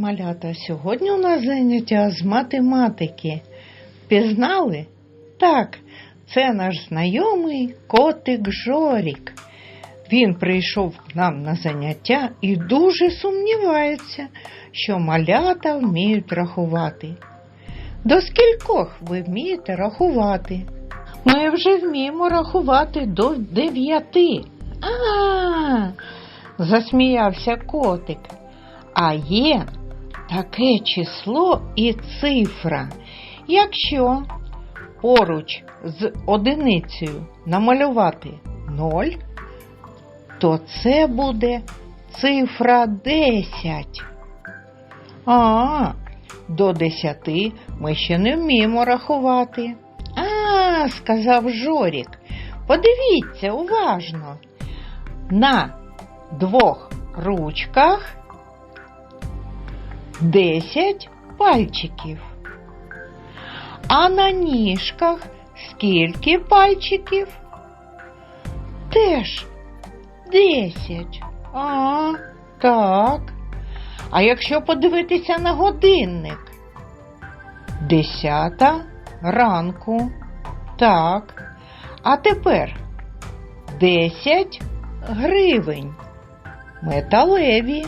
малята! Сьогодні у нас заняття з математики. Пізнали? Так, це наш знайомий котик Жорік. Він прийшов к нам на заняття і дуже сумнівається, що малята вміють рахувати. До скількох ви вмієте рахувати? Ми вже вміємо рахувати до дев'яти. А, засміявся котик. А є таке число і цифра. Якщо поруч з одиницею намалювати 0, то це буде цифра 10. А, до 10 ми ще не вміємо рахувати. А, сказав Жорік, подивіться уважно. На двох ручках 10 пальчиків. А на ніжках скільки пальчиків? Теж 10. А, так. А якщо подивитися на годинник? Десята ранку. Так. А тепер 10 гривень. Металеві.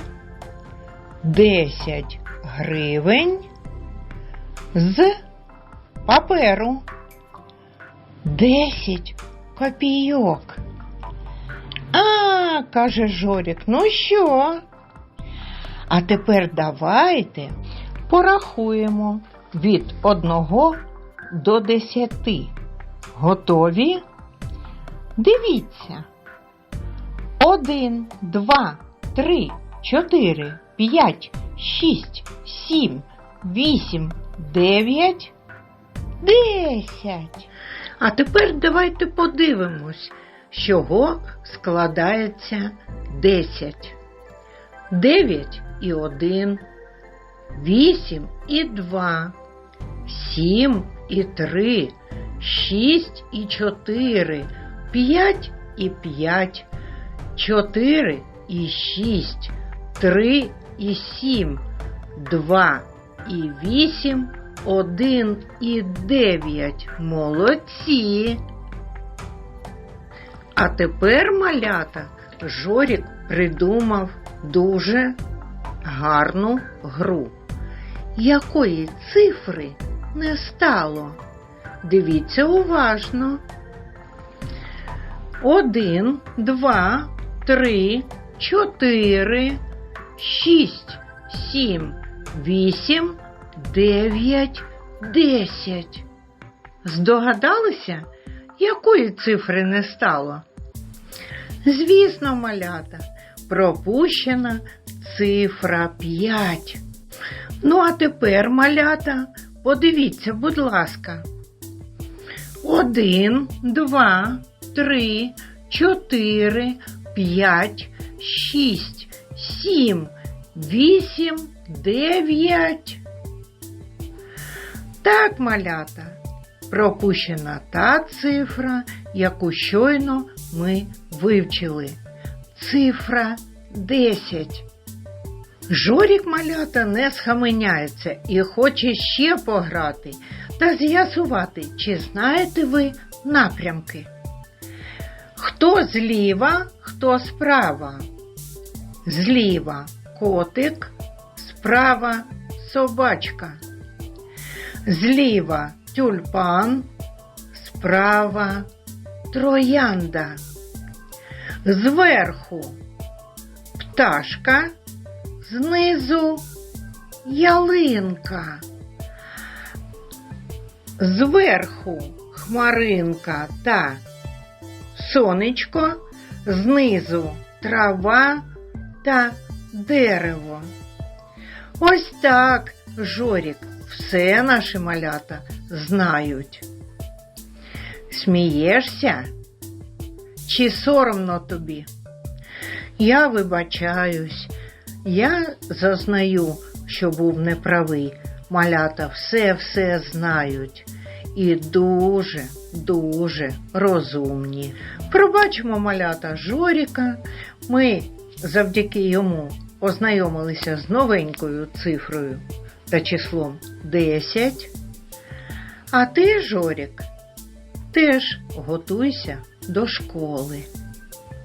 10 гривень з паперу. 10 копійок. А, каже Жорік, ну що? А тепер давайте порахуємо від 1 до 10. Готові? Дивіться. 1, 2, 3, 4, 5, 6, 7, 8, 9, 10. А тепер давайте подивимось, з чого складається 10. 9 і 1, 8 і 2, 7 і 3, 6 і 4, 5 і 5, 4 і 6, 3 і 7, 2 і 8, 1 і 9. Молодці. А тепер, малята, Жорік придумав дуже гарну гру. Якої цифри не стало? Дивіться уважно. Один, два, три, чотири, шість, сім, вісім, дев'ять, десять. Здогадалися, якої цифри не стало? Звісно, малята, пропущена цифра 5. Ну, а тепер, малята, подивіться, будь ласка. Один, два, три, чотири, п'ять, шість, сім, вісім, дев'ять. Так, малята, пропущена та цифра, яку щойно ми вивчили. Цифра 10. Жорік малята не схаменяється і хоче ще пограти та з'ясувати, чи знаєте ви напрямки. Хто зліва, хто справа. Зліва котик, справа собачка. Зліва тюльпан, справа троянда. Зверху пташка, знизу ялинка. Зверху хмаринка та сонечко, знизу трава та дерево. Ось так, Жорік, все наші малята знають. Смієшся? Чи соромно тобі? Я вибачаюсь, я зазнаю, що був неправий. Малята все-все знають і дуже, дуже розумні. Пробачимо малята Жоріка, ми завдяки йому ознайомилися з новенькою цифрою та числом 10. А ти, Жорік, теж готуйся до школи.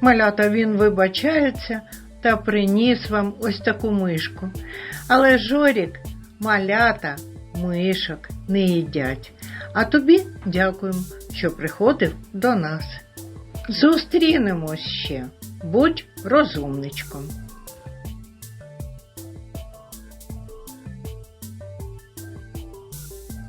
Малята він вибачається та приніс вам ось таку мишку. Але Жорік, малята, мишок не їдять. А тобі дякуємо, що приходив до нас. Зустрінемось ще. Будь розумничком.